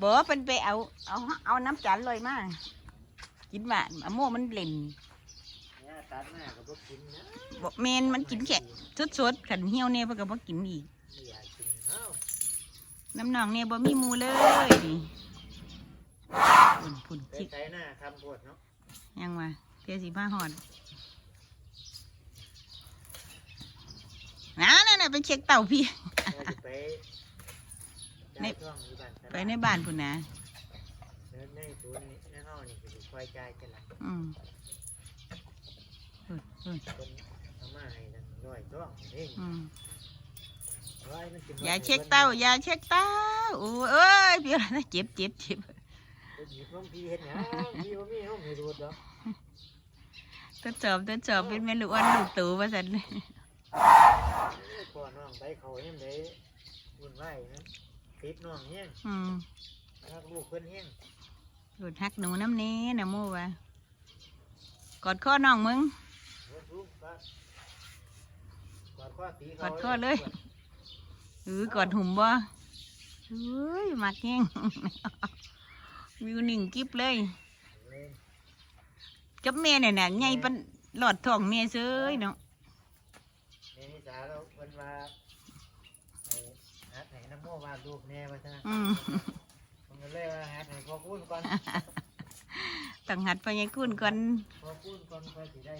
บ่เป็นไปเอา เอาเอาน้ำจานลอยมากินว่าอะโมมันเล่นเนี่ยตัดหน้าก็บ่กินนะบ่แมนมันกินแค่สดๆขันเหี่ยวเนี่ยเพิ่นก็บ่กินอีกไม่อยากกินเอ้าน้ำหนองเนี่ยบ่มีหมูเลยนี่พุ่นพุ่นไปจิกไถหน้าทำโพดเนาะยังว่าเพียสิมาหอดนะนั่นน่ะไปเช็คเต่าพี่ ว่าสิไป ในได้ช่วงอยู่บ้านตลาดไปในบ้านพุ่นนะเดินในศูนย์นี่ในห้องนี่คือคอยจ่ายกันละอืมพุ่นพุ่นคนเอามาให้นั่นร้อยช่วงเองอืมร้อยมันสิอย่าเช็คเต้าอย่าเช็คเต้าโอ้ยเอ้ยพี่อะไรนะเจ็บเจ็บเจ็บไปหยิบน้องพี่เห็นหยังพี่บ่มีห้องให้ดูดดอกทดสอบทดสอบเป็นแม่ลูกอ่อนลูกตู่ว่าสันพ่อน้องไปเขายังได้วุ่นวายนะ ติดน้องเฮี้ยงอืมรักลูกเพิ่นเฮี้ยงหลุดหักหนูน้ำเน้นะโมว่ากอดข้อน้องมึงเพิ่นรู้ปะกอดข้อตีเขากอดข้อเลย หรือกอดหุ่มบ่เฮ้ยมักแห้ง วิวหนึ่งกิบเลยเลยกับแม่เนี่ยน่ะใหญ่ปันหลอดท้องแม่เซยเนาะในนิสาเราเพิ่นว่าให้ หัดให้น้ำโมวาดรูปแน่ว่าซะอืมผมก็เลยว่าหัดให้พ่อคุณก่อนต้องหัดพยากุนก่อนพ่อคุณก่อนค่อยสิได้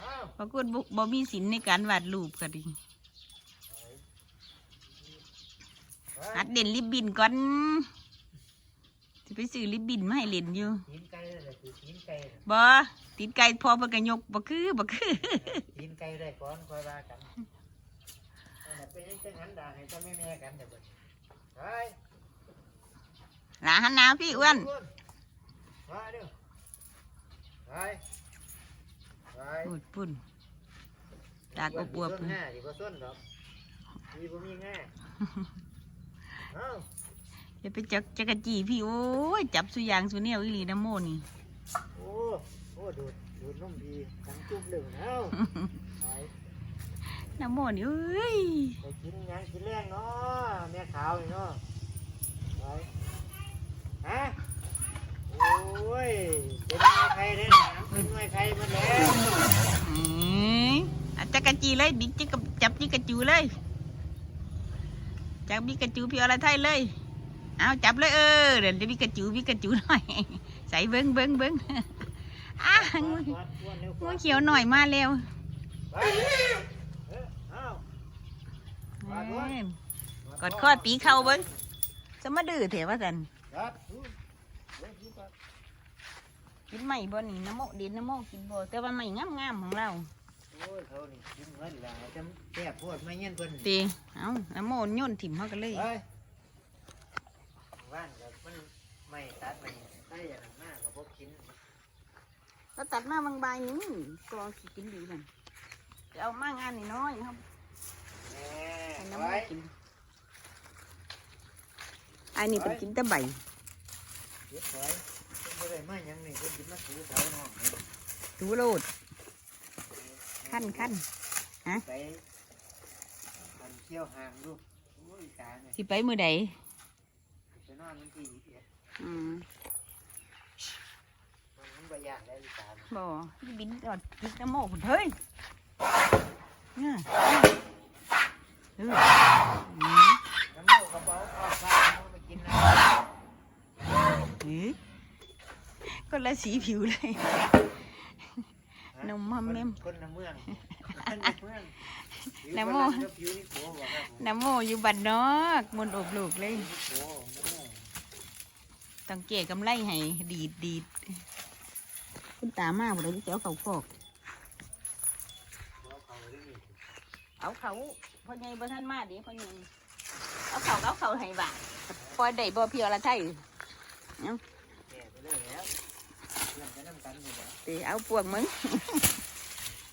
อ้าวพยากุนบ่บ่มีศีลในการวาดรูปก็ดีไปหัดเด่นริบบินก่อนจะไปซื้อริบบินมาให้เล่นอยู่ตีนไก่เลยคือตีนไก่น่ะบ่ติดไก่พอเพิ่นก็ยกบ่คือบ่คือ ตีนไก่ได้ก่อนค่อยว่ากัน เอาล่ะเป็นจังหันด่าให้พ่อแม่แม่กันเดี๋ยวเบิดไปหลาหันหน้าพี่อ้วนมาเด้อไปไปพูดปุ่นตากอบอวบมีต้นห้าดีกว่าต้นดอกมีบ่มีง่าเอ้าจะไปจักจักรจีพี่โอ้ยจับสุยางสุเนี่ยวอีหลีนะโมนี่โอ้โอ้ดูดดูดนมดีทั้งจุ่มเหลืองเอ้าไป นะโมนี่เอ้ยไปกินหยังกินแรงเนาะแม่ขาวนี่เนาะไปฮะโอ้ยเป็นไงใครเด้อนะเป็นไงใครมาแล้วเอ้ยอะจักรจีเลยบิ๊กจิกกับจับจิกกระจูเลยจับบิ๊กกระจูพี่อะไรไทยเลย เอาจับเลยเออเดี๋ยวจะบิ๊กกระจูบิ๊กกระจูหน่อย ใส่เบิ้งเบิ้งเบิ้งอะงูกวาดกวาดร็งูเขียวหน่อยมาเร็ว ไป เอ้อเอ้าเอ้ยกอดข้อตีเข่าเบิ้งจะมาดื้อเถอะว่าสันครับอู้เบิ่งดูก่อนกินใหม่บ่นี่น้ำโมดินน้ำโมกินบ่แต่ว่าใหม่งามงามๆของเราโอ้ยเขานี่กินเงินหลายจำแซ่บโพดไม่เงี้ยเพิ่นตีเอาน้ำโมโยนถิ่มเขากันเลยเฮ้ยว่านกับมันไม่ตัดไม่ใช่อย่างนั้นมากกับพวกกินเราตัดมาบางใบนี่ตัวสิกินดีนั่นจะ เอามางานนี่น้อยครับแหให้มน้ำโมไว้กินอันนี้เป็นกินแต่ใบเดี๋ยวถอยเพิ่นบ่ได้มาหยังนี่เพิ่นสิมาถูเสาน้องนี่ดูโลดขั้นขั้นไปมันเที่ยวห่างดูโอ้ยตาเนี่ยสิไปมือใดไปนอนมันที่อีกเนี่ยอืมมันบ่ยากได้อีตาเนี่ยบ่ที่บินก่อนกินน้ำโมพุ่นเฮ้ย เนี่ยเอออืมน้ำมูกกระเป๋าออกฟ้าเอาไปกินนะเอ๊ะก็ละสีผิวเลยนมมัมแม่มคนน้ำเมืองน้ำเมืองน้ำโมน้ำโมอยู่บ้านนอกมนอบลูกเลยต้องเก๋กำไรให้ดีดดีดคุณตามากบ่ได้เสียวเขาฟอกาเขาได้นี่ เอาเขาพ่อใหญ่บ่ท่านมาดิพ่อใหญ่เอาเขาเอาเขาให้บ่าพอได้บ่เพียวละไทยแก่ไปเลยแล้วเรื่องจะน้ำกันอยู่แล้วตีเอาปวกมึง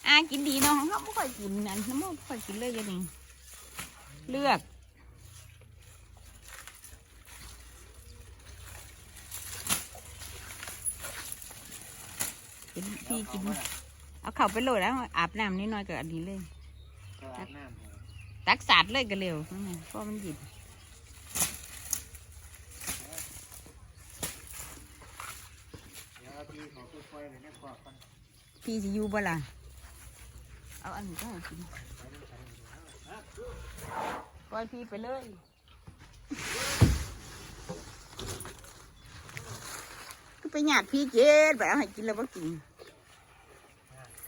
อากินดีเนาะเขาไม่ค่อยกินนั่นน้ำมันไม่ค่อยกินเลยกันนี่เลือกกินพี่กิน เอาเข่าไปโหลดแล้วอาบน้ำนิดหน่อยกับอันนี้เลย ตักน้ำตักสาดเลยก็เร็วนเพรามันหยิบวพี่อคุนะขบพี่จะอยู่บ่ล่ะเอาอันนี้ก็ให้กินปล่อยพี่ไปเลยก็ไปหยาดพี่เจ็ดไปเอาให้กินแล้วก็กิน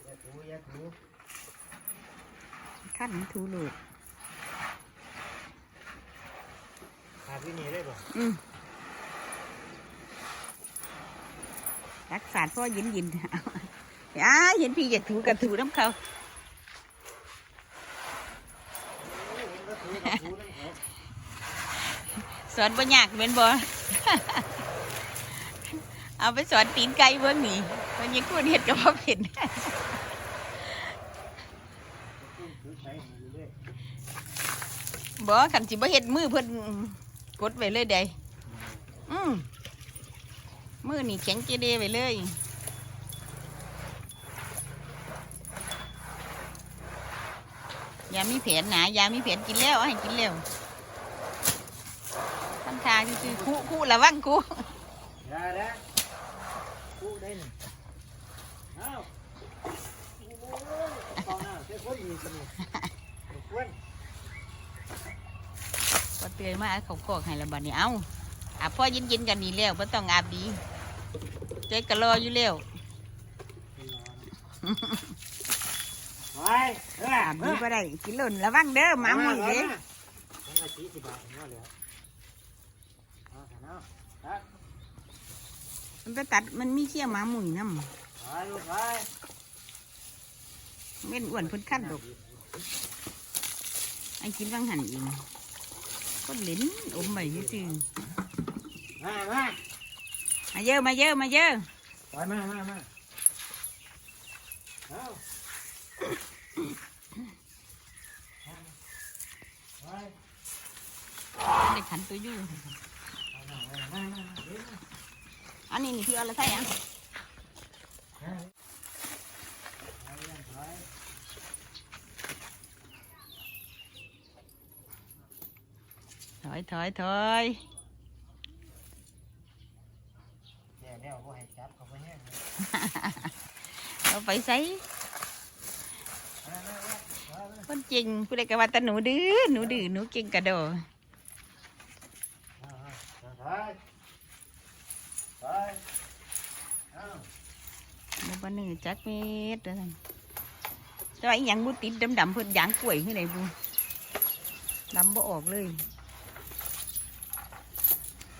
อย่าถูอย่าถู ขั้นทูลูกหาพี่นี่ได้ป่ะอืมรักษาพ่อยินยินเอาอ่าเห็นพี่อยากถูกับถูน้ำเขาเห็นก็ถูก็ถูนั่นเหรอสอนบ่ยากเป็นบ่เอาไปสอนตีนไก่เบิ่งนี่มันยังกูเห็ดกับพ่อเผ็ด ถูถือไปอยู่เรื่อย บ่ขันสิบ่เห็ดมือเพิ่นกดไว้เลยได้อืมมือนี่แข็งเจเดไว้เลยยามีแผนหนายามีแผนกินแล้วให้กินแล้วทำทางคือคู่คู่ระวังคู่อย่านะถูได้หนึ่งเอ้าโอ้โหตอนหน้าเจ้าคนอีกคนนี่ควน พอ เตือนมาเอาเขากอกให้ละบัดนี้เอาอาบพ่อเย็นกันนี่แล้วบ่ต้องอาบดีใจกะรออยู่แล้วอาบดีบ่ได้กินหล่นระวังเด้อหมาหมุ่ยเด้มันอาชีพสิบบาทถึงว่าเหลือเอาเถอะเนาะครับมันไปตัดมันมีเชี่ยหมาหมุ่ยนำเม่นอ้วนพิ่นคันดกไอ้กินวังหันเอง ก็เหลินอมไปซื่อมามาๆมาเยอะมาเยอะมาเยอะไปมามามาเอาไปได้ขันตัวอยู่มามามามาเดี๋ยวมาอันนี้นี่พี่เอาละใช่ยังเอาเอาเรื่องไป ถอยถอยถอยเดี๋ยวเดี๋ยวบ่ให้จับเขาไปแห้งเลยเอาไปใส่มามา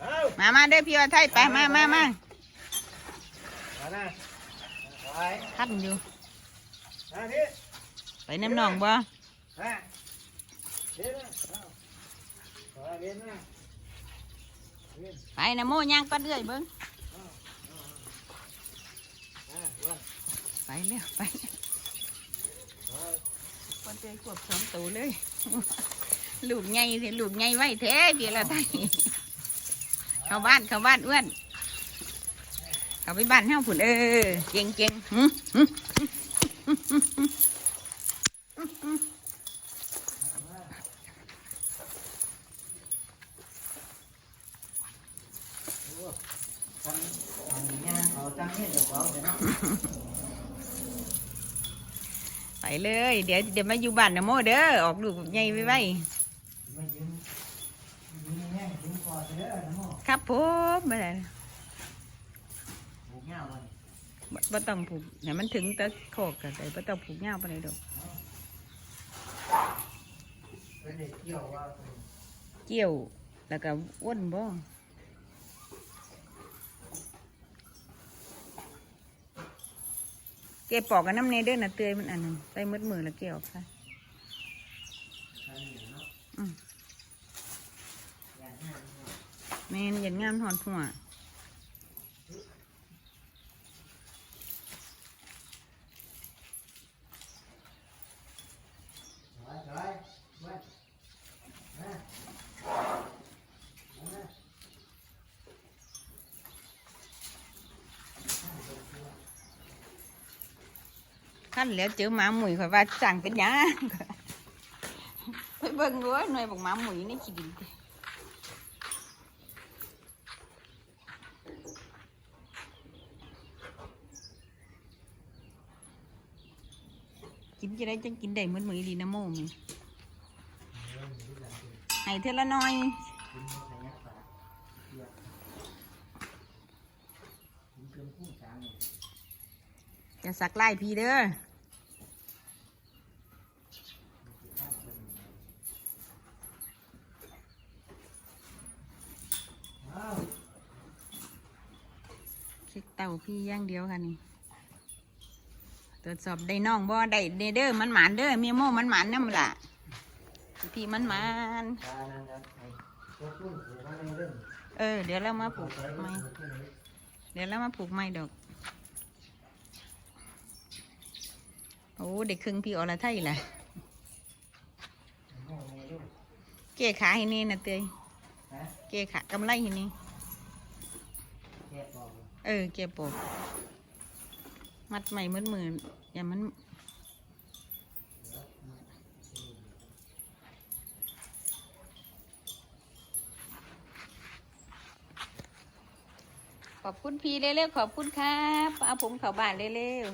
มามามาคนจริงผู้ใดก็ว่าแต่หนูดื้อหนูดื้อหนูเก่งกระโดดมามาไปไปเอามันบ่นี่จักเม็ดเด้อท่านแต่ว่าอีหยังบุติดดำๆเพิ่นยางกล้วยคือไหนบุดำบ่ออกเลยเอามามาเด้อพี่ว่าไทยไปมามามามานะไปทันอยู่มาพี่ไปน้ำหนองบ่มาเดี๋ยวนะเอาไปเดี๋ยวนะเดี๋ยวไปนะโมย่างก็เรื่อยเบิ้งอะว่าไปเร็วไปไปคนเจอกวบสองตัวเลย ลูกใหญ่สิลูกใหญ่ไว้แท้พี่ละไทย เข้าบ้านเข้าบ้านอ้วนเข้าไปบ้านเฮาผุนเออเก่งเก่งไปเลย เดี๋ยวเดี๋ยวมาอยู่บ้านนะโมเด้อออกลูกใหญ่ไว้ไว้ ไม่ยืมยืมแง่ยืมคอเด้อนะ โมครับผมไม่ได้บุกเงาเลยบ่บ่ต้องผูกเนี่ยมันถึงตะโคกกันแต่บ่ต้องผูกเงาไปไหนใดอกเกี่ยวว่าเกี่ยวแล้วก็อ้วนบ่เก็บปอกกันน้ำเนเด้อนะเตยมันอันนึงใส่มืดมือแล้วเกี่ยวค่ะ อืมแมนอยันงามถอนหัวขั้นแล้วเจอหมาหมุยข่อยว่าสั่งเป็นยังไปเบิ่งด้วยหน่วยบอกหมาหมุยในขี้ดิน จะได้จังกินได้เหมือนมืออีนะโมมให้เท่าละน้อยจะสักไล่พี่เด้อเช็คเต่าพี่ย่างเดียวค่ะนี่ ตรวจสอบได้น้องบ่ได้เด้อมันหมานเด้อมีโม่มันหมานนั่นล่ะพี่มันหมานตานั่นเออ เดี๋ยวเรามาปลูกไม้เดี๋ยวเรามาปลูกไม้ดอกโอ้เด็กครึ่งพี่อรไทยแหละโง่ในลูกเกขาให้นี่นะเตยฮะเกขากำไรให้นี่เออ เก๋ปลูก มัดใหม่มืดมืออย่ามันขอบคุณพี่เร็วๆขอบคุณครับ เอาผมเขาบ้านเร็ว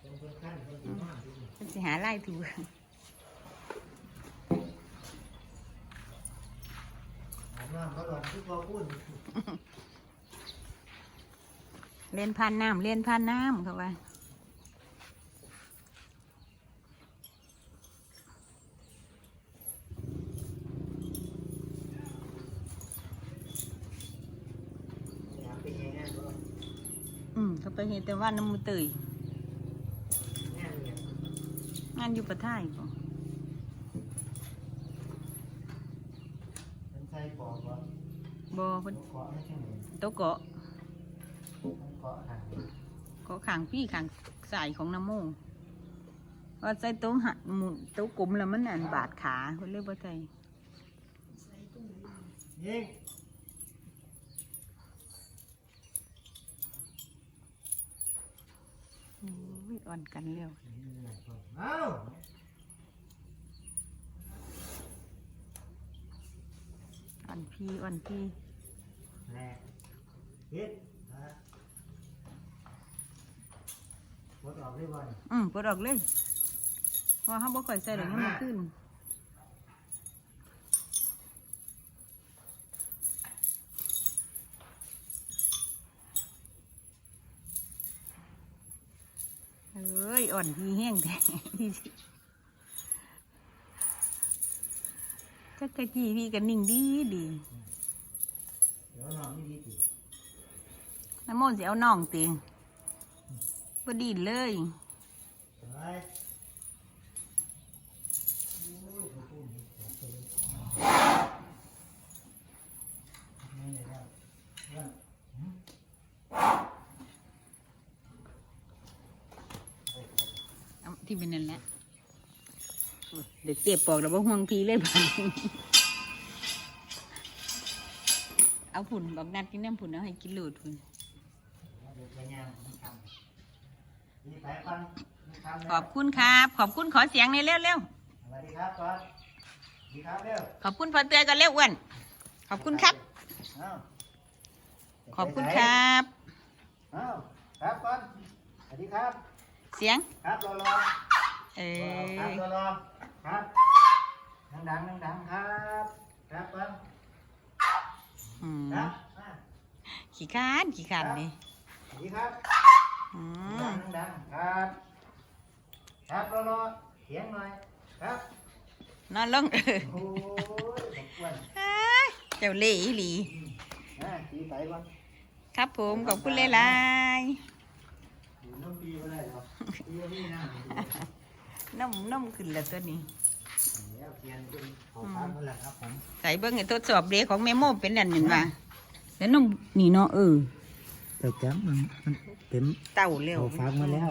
เป็นคนขั้นคนดีมากที่สุดๆมันสิหาไล่ถูกอาบน้ำเขาหลอนที่พอพูด เล่นพันน้ำเล่นพันน้ำเขาว่าอยากเป็นยังไงก็อืมเขาไปเห็นแต่ว่าน้ำมือเตยแน่เนี่ยงานอยู่ประท่ายบ่เป็นไส้ปอกก่อนบ่เพิ่นเกาะไม่ใช่ไหมโตะเกาะเกาะห่างเกาะขางพี่ขางสายของน้ำโมว่าใส่โต๊ะหัดหมุนโต๊ะกลมแล้วมันอันบาดขาเพิ่นเลยบ่ใส่ยิงโอ้ยอ่อนกันแล้วเอ้าอ่อนพี่อ่อนพี่แหลกฮิตฮะ หมดออกได้บ่อยอืมปลดออกเลยว่าเขาบ่ค่อยใส่ดอกมันบ่ขึ้นเอ้ย อ่อนพี่แห้งแท้จักกะจีพี่กันนิ่งดีดีเดี๋ยวนอนไม่ดีติน้ำโมนสิเอาน่องติบ่ดีเลยไปโอ้ยเขาพูดนี่ของตัว นี้นี่เลยที่เป็นนั่นแหละเดี๋ยวเจ็บปอกแล้วบ่ห่วงพี่เลยบ้านเอาผุนบอกนัดกินน้ำผุ่นเอาให้กินหลดผุน เดี๋ยวไปย่างมันทำนี่ไปฟังมันทำนะ ขอบคุณครับ ขอบคุณขอเสียงในอยเร็วเร็วสวัสดีครับก่อนสวัสดีครับเร็วๆขอบคุณพอเตือนกันเร็วอ้วนขอบคุณครับเอ้าขอบคุณครับเอ้าครับก่อนสวัสดีครับ เสียง ครับรอรอเอครับอรอรอครับดังๆดังๆครับ ครับก่อนอืมครับมาขี้คร้านขี้คร้านนี่สวัสดีครับ อืมดังๆดังๆครับ ครับรอรอเสียงหน่อย ครับ นอนลงเออโอ้ยขอบคุณเอ้ยเจ้าเล่อีหลีอ่าตีไปก่อนครับผมขอบคุณหลายอยู่น้ำปีก็ได้หรอกปีก็มีน้ำอยู่ๆน้ำน้ำขึ้นแล้วตัวนี้ แล้วเขียนเป็นขอฟังนั่นแหละครับผมใส่เบิ้งให้ทดสอบเดของแม่โมเป็นนั่นเหมือนว่าแล้วน้องนี่เนาะเออแต่จับมันมันเป็นเต่าเร็วขอฟังมาแล้ว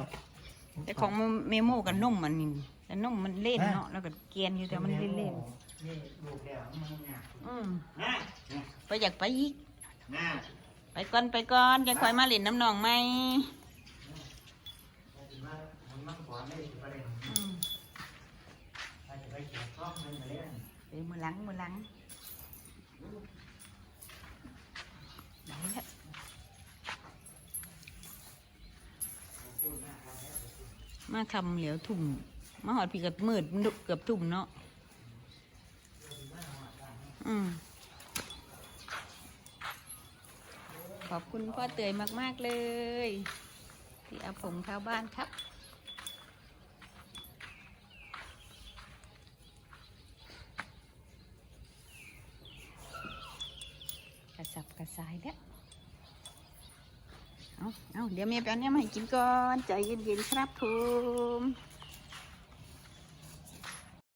แต่ของเมโมกับนมมันนี่แต่นมมันเล่นเนาะแล้วก็เกรียนอยู่แต่มันเล่นเล่นนี่ลูกแล้วมันเนี่ยๆอืมนะไปอยากไปอีกนะไปก่อนไปก่อนจะคอยมาเล่นน้ำหนองไหมมันมันขวานได้ไปเลยอืมถ้าจะไปเขียนข้อมันมาเล่นเดี๋ยวมือหลังมือหลังไหนละ ขอบคุณนะครับ มาคำเหลียวทุ่มมาหอดพี่กับมืดเกือบทุ่มเนาะอืมขอบคุณพ่อเตยมาก ๆ เลย ที่เอาผมเข้าบ้านครับ กระสับกระสายแล้ว เอาเอาเดี๋ยวแม่แป๊บนี้มาให้กินก่อน ใจเย็นๆครับผม